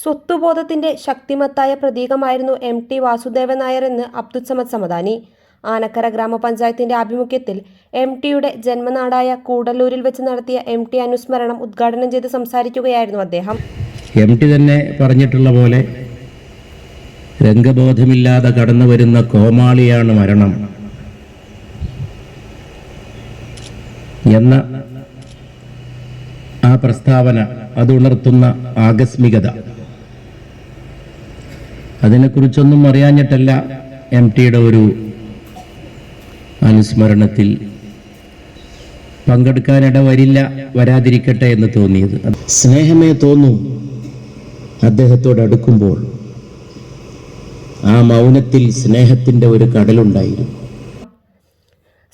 സ്വത്വബോധത്തിന്റെ ശക്തിമത്തായ പ്രതീകമായിരുന്നു M T Vasudevan Nair എന്ന് അബ്ദുസമദ് സമദാനി. ആനക്കര ഗ്രാമപഞ്ചായത്തിന്റെ ആഭിമുഖ്യത്തിൽ എം ടിയുടെ ജന്മനാടായ കൂടല്ലൂരിൽ വെച്ച് നടത്തിയ എം ടി അനുസ്മരണം ഉദ്ഘാടനം ചെയ്ത് സംസാരിക്കുകയായിരുന്നു അദ്ദേഹം. എം ടി തന്നെ പറഞ്ഞിട്ടുള്ള പോലെ രംഗബോധമില്ലാതെ കടന്നു വരുന്ന കോമാളിയാണ് മരണം. എന്ന ആ പ്രസ്താവന അത് ഉണർത്തുന്ന ആകസ്മികത. അതിനെക്കുറിച്ചൊന്നും അറിയാഞ്ഞിട്ടല്ല എം ടിയുടെ ഒരു അനുസ്മരണത്തിൽ പങ്കെടുക്കാനിട വരില്ല വരാതിരിക്കട്ടെ എന്ന് തോന്നിയത്. സ്നേഹമേ തോന്നും അദ്ദേഹത്തോട് അടുക്കുമ്പോൾ ആ മൗനത്തിൽ സ്നേഹത്തിന്റെ ഒരു കടലുണ്ടായിരുന്നു.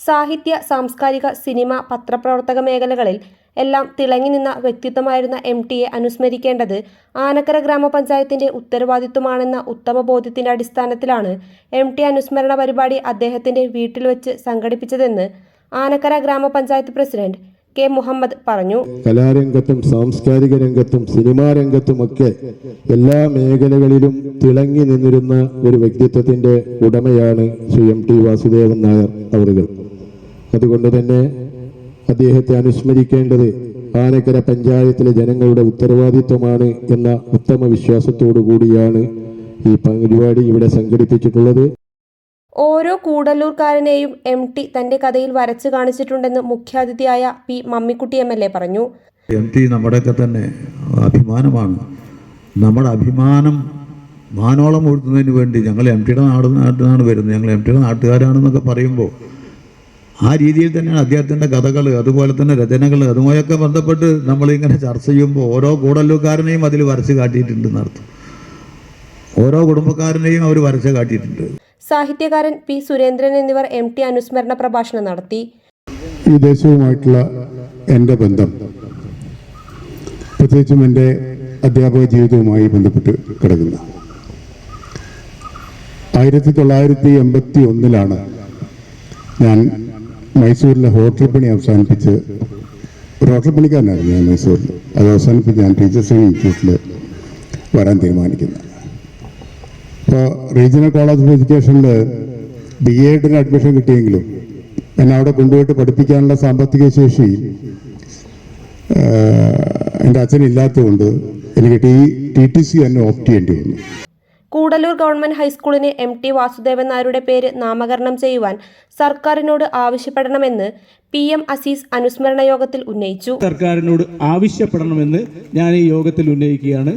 സാഹിത്യ സാംസ്കാരിക സിനിമ പത്രപ്രവർത്തക മേഖലകളിൽ എല്ലാം തിളങ്ങി നിന്ന വ്യക്തിത്വമായിരുന്ന എം ടിയെ അനുസ്മരിക്കേണ്ടത് ആനക്കര ഗ്രാമപഞ്ചായത്തിന്റെ ഉത്തരവാദിത്വമാണെന്ന ഉത്തമ ബോധ്യത്തിന്റെ അടിസ്ഥാനത്തിലാണ് എം ടി അനുസ്മരണ പരിപാടി അദ്ദേഹത്തിന്റെ വീട്ടിൽ വെച്ച് സംഘടിപ്പിച്ചതെന്ന് ആനക്കര ഗ്രാമപഞ്ചായത്ത് പ്രസിഡന്റ് കെ മുഹമ്മദ് പറഞ്ഞു. കലാരംഗത്തും സാംസ്കാരിക രംഗത്തും സിനിമാ രംഗത്തുമൊക്കെ എല്ലാ മേഖലകളിലും തിളങ്ങി നിന്നിരുന്ന ഒരു വ്യക്തിത്വത്തിന്റെ ഉടമയാണ് ശ്രീ എം ടി വാസുദേവൻ നായർ അവറുകൾ. അതുകൊണ്ട് തന്നെ അദ്ദേഹത്തെ അനുസ്മരിക്കേണ്ടത് ആനക്കര പഞ്ചായത്തിലെ ജനങ്ങളുടെ ഉത്തരവാദിത്വമാണ് എന്ന ഉത്തമ വിശ്വാസത്തോടു കൂടിയാണ് ഈ പരിപാടി ഇവിടെ സംഘടിപ്പിച്ചിട്ടുള്ളത്. ഓരോ കൂടല്ലൂർക്കാരനെയും എം ടി തന്റെ കഥയിൽ വരച്ചു കാണിച്ചിട്ടുണ്ടെന്ന് മുഖ്യാതിഥിയായ P Mammikutty M L A പറഞ്ഞു. എം ടി നമ്മുടെയൊക്കെ തന്നെ അഭിമാനമാണ്. നമ്മുടെ അഭിമാനം മാനോളം ഉയർത്തുന്നതിന് വേണ്ടി ഞങ്ങൾ എം ടിയുടെ നാട് നാട്ടിൽ നിന്നാണ് വരുന്നത് ഞങ്ങൾ എം ടിയുടെ നാട്ടുകാരാണെന്നൊക്കെ പറയുമ്പോൾ ആ രീതിയിൽ തന്നെയാണ് അദ്ദേഹത്തിന്റെ കഥകൾ അതുപോലെ തന്നെ രചനകൾ അതുമായൊക്കെ ബന്ധപ്പെട്ട് നമ്മളിങ്ങനെ ചർച്ച ചെയ്യുമ്പോൾ ഓരോ കൂടല്ലൂക്കാരനെയും അതിൽ വരച്ച് കാട്ടിയിട്ടുണ്ട് അർത്ഥം ഓരോ കുടുംബക്കാരനെയും അവർ വരച്ച് കാട്ടിയിട്ടുണ്ട്. സാഹിത്യകാരൻ പി സുരേന്ദ്രൻ എന്നിവർ എം ടി അനുസ്മരണ പ്രഭാഷണം നടത്തി. ഈ ദേശവുമായിട്ടുള്ള എന്റെ ബന്ധം പ്രത്യേകിച്ചും എന്റെ അധ്യാപക ജീവിതവുമായി ബന്ധപ്പെട്ട് കിടക്കുന്ന ആയിരത്തി തൊള്ളായിരത്തി എൺപത്തി ഒന്നിലാണ് ഞാൻ മൈസൂരിലെ ഹോട്ടൽ പണി അവസാനിപ്പിച്ച് ഒരു ഹോട്ടൽ പണിക്കാരനായിരുന്നു ഞാൻ മൈസൂരിൽ. അത് അവസാനിപ്പിച്ച് ഞാൻ ടീച്ചേഴ്സ് ട്രെയിനിങ് ഇൻസ്റ്റിറ്റ്യൂട്ടിൽ വരാൻ തീരുമാനിക്കുന്നത് ഇപ്പോൾ റീജിയണൽ കോളേജ് ഓഫ് എഡ്യൂക്കേഷനിൽ ബി എഡിന് അഡ്മിഷൻ കിട്ടിയെങ്കിലും എന്നെ അവിടെ കൊണ്ടുപോയിട്ട് പഠിപ്പിക്കാനുള്ള സാമ്പത്തിക ശേഷി എന്റെ അച്ഛനില്ലാത്തതുകൊണ്ട് എനിക്ക് ടി ടി ടി സി തന്നെ ഓപ്റ്റ് ചെയ്യേണ്ടി വന്നു. കൂടല്ലൂർ ഗവൺമെന്റ് ഹൈസ്കൂളിന് എം ടി വാസുദേവൻ നായരുടെ പേര് നാമകരണം ചെയ്യുവാൻ സർക്കാരിനോട് ആവശ്യപ്പെടണമെന്ന് പി എം അസീസ് അനുസ്മരണ യോഗത്തിൽ ഉന്നയിച്ചു. സർക്കാരിനോട് ആവശ്യപ്പെടണമെന്ന് ഞാൻ ഈ യോഗത്തിൽ ഉന്നയിക്കുകയാണ്.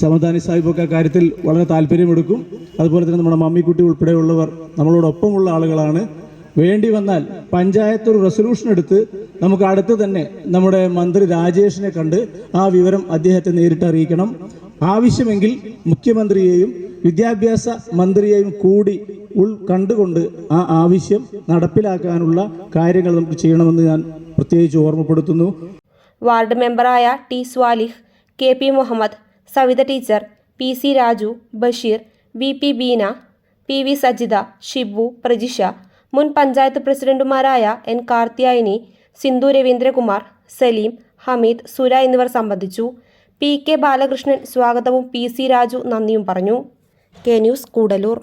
സമദാനി സാഹിബൊക്കെ കാര്യത്തിൽ വളരെ താല്പര്യമെടുക്കും. അതുപോലെ തന്നെ നമ്മുടെ മമ്മിക്കുട്ടി ഉൾപ്പെടെയുള്ളവർ നമ്മളോടൊപ്പമുള്ള ആളുകളാണ്. വേണ്ടി വന്നാൽ പഞ്ചായത്ത് ഒരു റെസൊല്യൂഷൻ എടുത്ത് നമുക്ക് അടുത്ത് തന്നെ നമ്മുടെ മന്ത്രി രാജേഷിനെ കണ്ട് ആ വിവരം അദ്ദേഹത്തെ നേരിട്ട് അറിയിക്കണം. ആവശ്യമെങ്കിൽ മുഖ്യമന്ത്രിയെയും വിദ്യാഭ്യാസ മന്ത്രിയെയും കൂടി ഉൾ കണ്ടുകൊണ്ട് ആ ആവശ്യം നടപ്പിലാക്കാനുള്ള കാര്യങ്ങൾ നമുക്ക് ചെയ്യണമെന്ന് ഞാൻ പ്രത്യേകിച്ച് ഓർമ്മപ്പെടുത്തുന്നു. Ward മെമ്പറായ T Swalih K P Muhammad Savitha teacher P C Raju Basheer V P Beena P V Sajitha Shibu Prajisha മുൻ പഞ്ചായത്ത് പ്രസിഡന്റുമാരായ എൻ കാർത്തിയായനി സിന്ധു രവീന്ദ്രകുമാർ സലീം ഹമീദ് സുര എന്നിവർ സംബന്ധിച്ചു. പി കെ ബാലകൃഷ്ണൻ സ്വാഗതവും പി സി രാജു നന്ദിയും പറഞ്ഞു. K news Koodalur